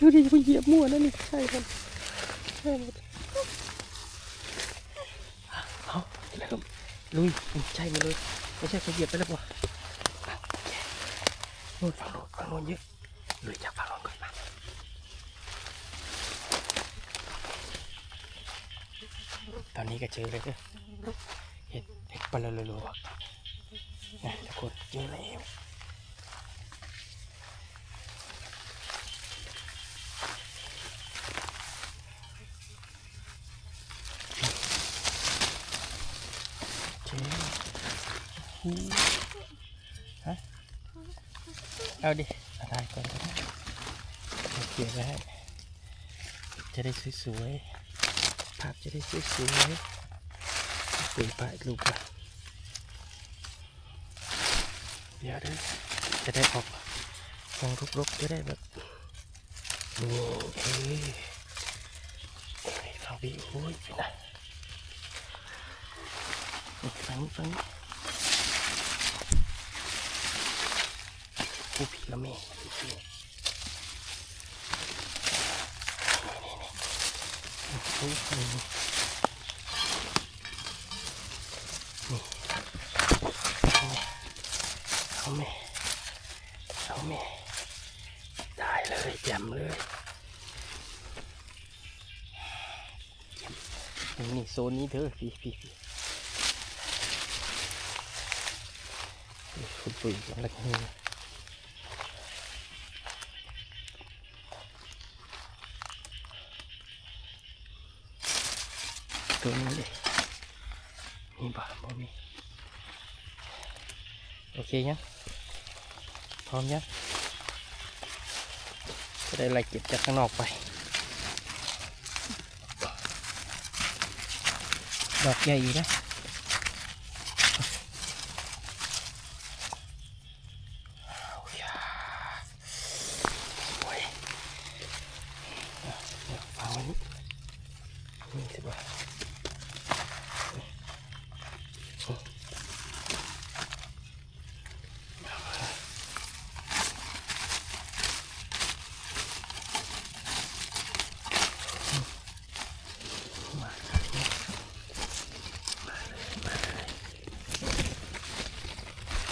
ดูดิไปเหยียบมั่วนั่นนี่ใช่ครับใช่หมดเอาแล้วก็ลุยใช่มาเลยไม่ใช่เขาเหยียบไปแล้วป่ะโน่นฝั่งโน้นฝั่งโน้นเยอะลุยจากฝั่งโน้นก่อนมาตอนนี้ก็เจอเลยเด้อเห็ดเห็ดปลาโลโลนะทุกคนเจอแล้ว เจ๊หู ฮะเอาดิอาถ่ายก่อนก็ได้เอาเก็บไว้จะได้สวยๆภาพจะได้สวยๆปุ๋ยปะลูกอะเดี๋ยวด้จะได้ออกมองรกๆจะได้แบบโอเอ้ยเราบีโอ้ยนะฟังฟัง ผู้ผีละเมฆผู้ผีนี่นี่นี่นี่เอาแม่เอาแม่ได้เลยแจ่มเลยนี่โซนนี้เถอพี่พี่พี่คุณปุ๋ยกำลัง ตัวนี้เลยมีบ่าบ่มีโอเคยังพร้อมยังจะได้ไล่เก็บจากข้างนอกไป ดอกใหญ่อยู่นะโอ้ยสวยเดี๋ยวฟังไว้นี่นี่สิบ่ะมาครับมาเลยมาเลย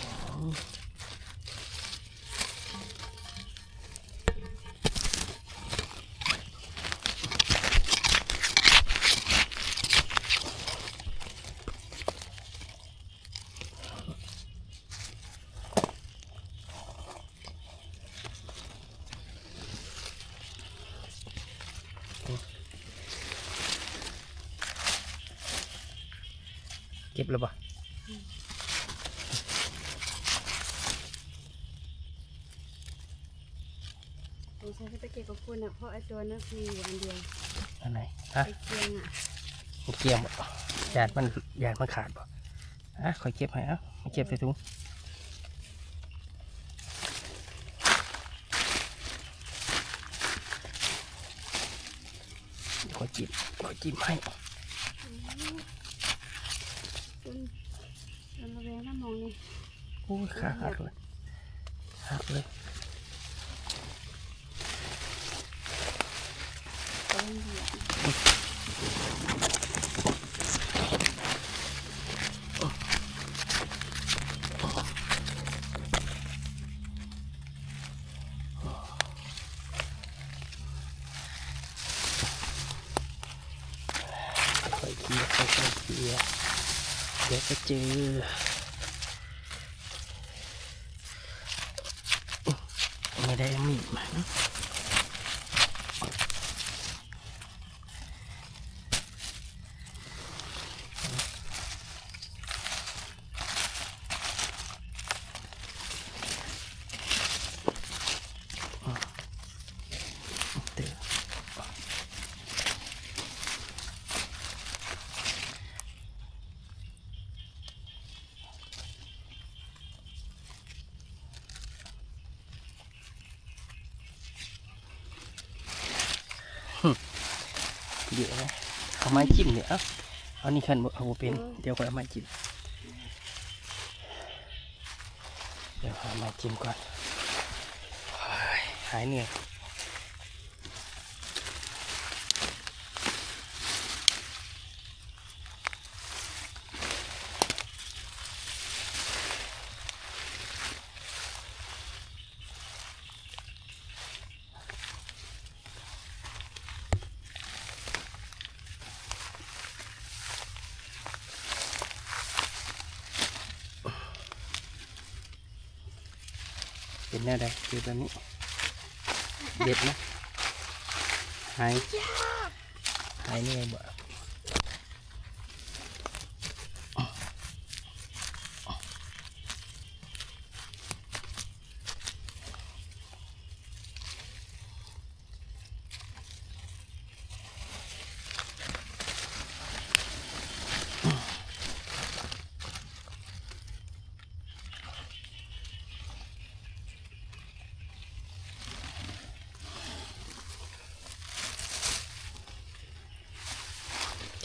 อ๋อ เก็บแล้วปะ สงสัยเขา จะเก็บกับคุณอะเพราะไอ้ตัวนั้นมีอยู่อันเดียวอันไหนฮะไอ้เกียงอะมันเกี่ยมบ่ยาดมันยาดมันขาดบ่อะคอยเก็บให้เอะมาเก็บใส่ถุงขอจิบขอจิบให้คุณเราระแวงน้ำมองนี่โอ้ยขาหักเลยหักเลย ตัว เหยียบค่อยเคลียร์ค่อยๆเบียเดี๋ยวก็เจอไม่ได้มีดมานะเดี๋ยว เดี๋ยวนะเอาไม้จิ้มเนี่ยเอาเอานี่ขันบ่เอาบ่เป็นเดี๋ยวก่อนเอาไม้จิ้มเดี๋ยวเอาไม้จิ้มก่อนโอ้ยหายเหนื่อย เป็นแน่ได้คือแบบนี้ เด็ดนะหายหายเนี่ยบ่ แ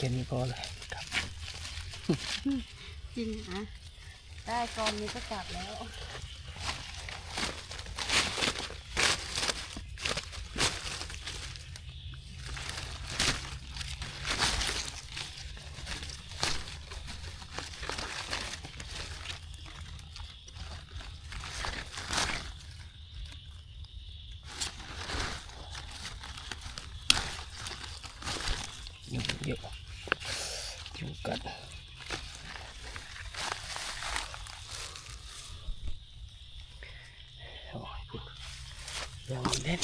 ค่นี้พอเลยครับจริงนะได้กองนี้ก็กลับแล้ว ยุ่งเยอะยุ่งกัดโอ้ยพูด ยังไม่เล่น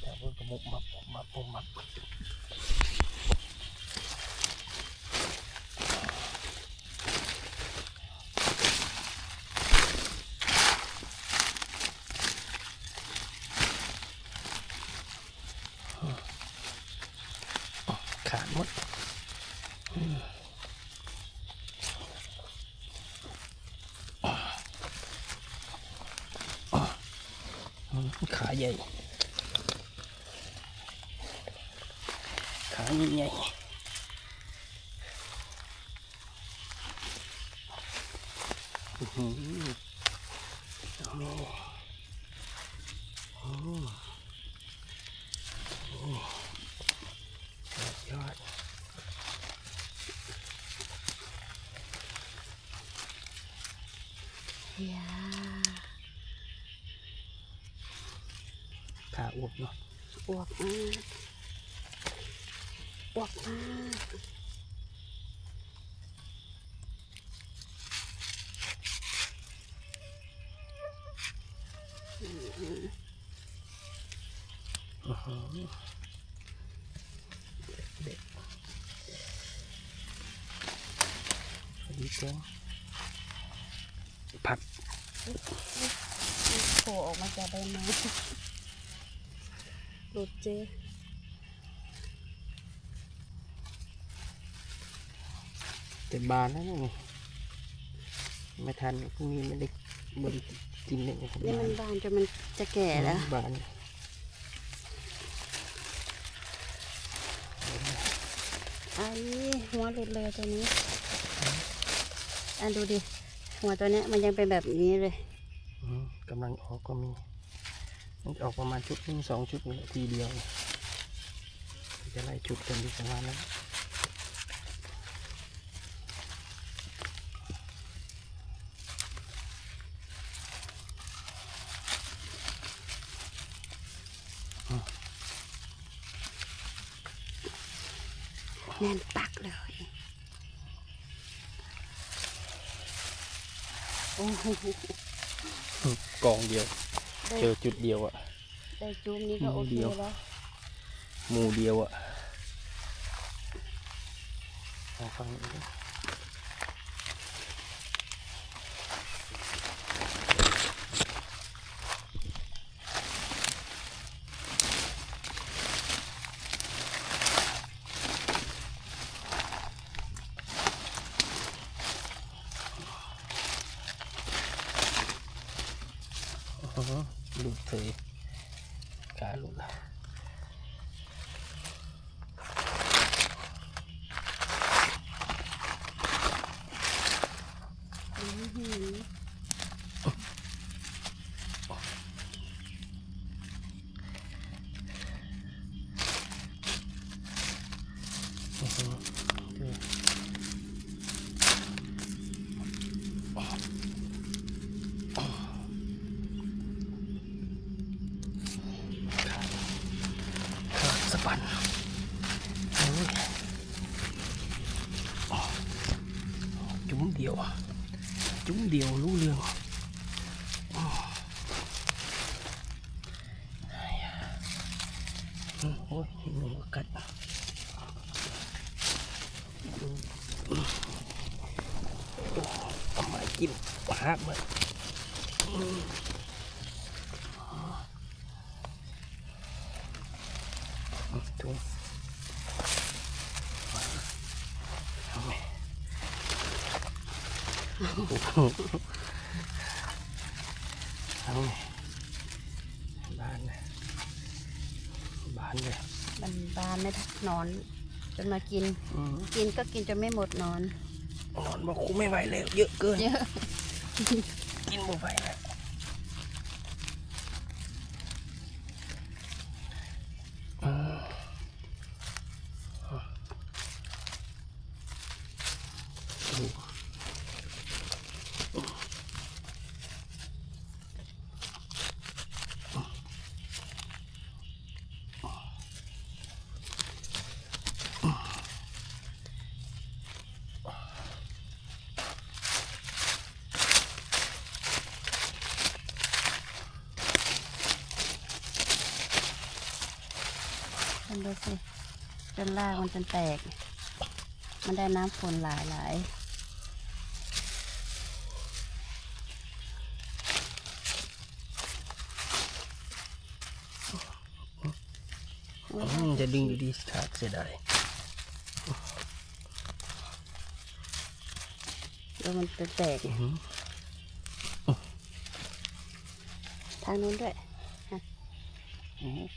แต่พูดกระมุกมับมับมับขาดหมดอื มขาใหญ่ ขาใหญ่ๆ อื้อหือเอาแม่โอ้โอ้สุดยอดยาขาอวบเนาะอวบมากอวบมากอื้อหือเด็กสวัสดีเจ้าผัดโผล่ออกมาจากใบไม้ หลุดเจเต็มบานแล้วนี่ไม่ทันพรุ่งนี้ไม่ได้บริกินเลยครับนี่มันบานจนมันจะแก่แล้วบานไอ้หัวหลุดเลยตัวนี้อะดูดิ หัวตัวเนี้ยมันยังเป็นแบบนี้เลยอืมกำลังออกก็มี มันจะออกประมาณชุดหนึงสองชุดนี่แหละทีเดียว จะไล่ชุดกันดีประมาณนั้นแน่นปักเลย โอ้โหกองเดียวได้ เจอจุดเดียวอะได้จุ้มนี้ก็โอเคเดียวแล้วหมู่เดียวอะเอาฟังนี้ 3 কালুলা อืมโอ้ยหนูกัดเอามากินปลาเมื่อถุงเอาไหม เอาไงบ้านนะบ้านเลย มันบานไม่ทักนอน จนมากินอืมกินก็กินจนไม่หมดนอนนอนบอกคุไม่ไหวแล้วเยอะเกิน เยอะ กินบ่ไหวแล้ จนลากมันจนแตก มันได้น้ำฝนหลายหลายอืมจะดึงอยู่ดีขาดเสียดายแล้วมันจะแตกอื้อหือทางนู้นด้วย อื้อหือ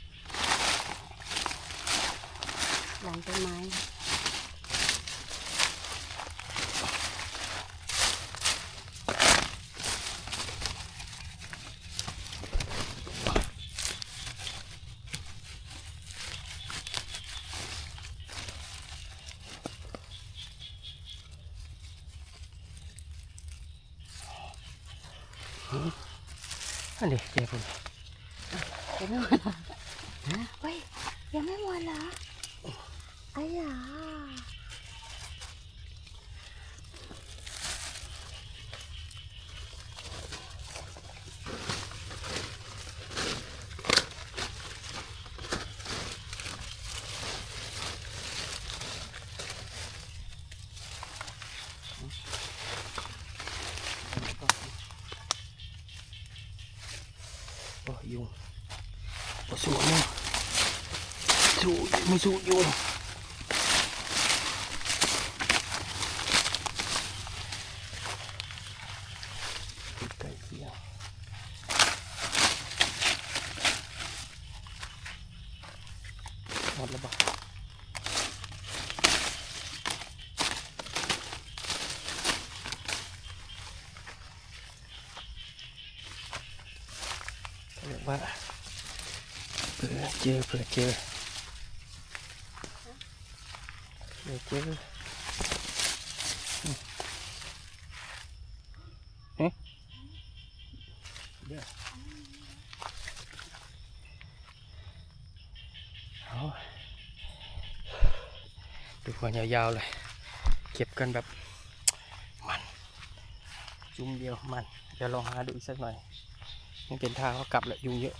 หลังต้นไม้อันนี้เจ๊ผมยังไม่หมดเหรอฮะเฮ้ยยังไม่หมดเหรอ อ้ยาโอ้ยุงโอ้สู้ยุงสู้ไม่สู้ยุงไก่เสียง หมดแล้วปะเรียกว่าเผื่อเจอเผื่อเจอเผื่อเจออืมเอ๊ะเดี๋ยวเอา ดูก่อนยาวๆเลย เก็บกันแบบมัน จุ่มเดียวมัน เดี๋ยวลองหาดูอีกสักหน่อยมันเป็นทางเขากลับแหละยุงเยอะ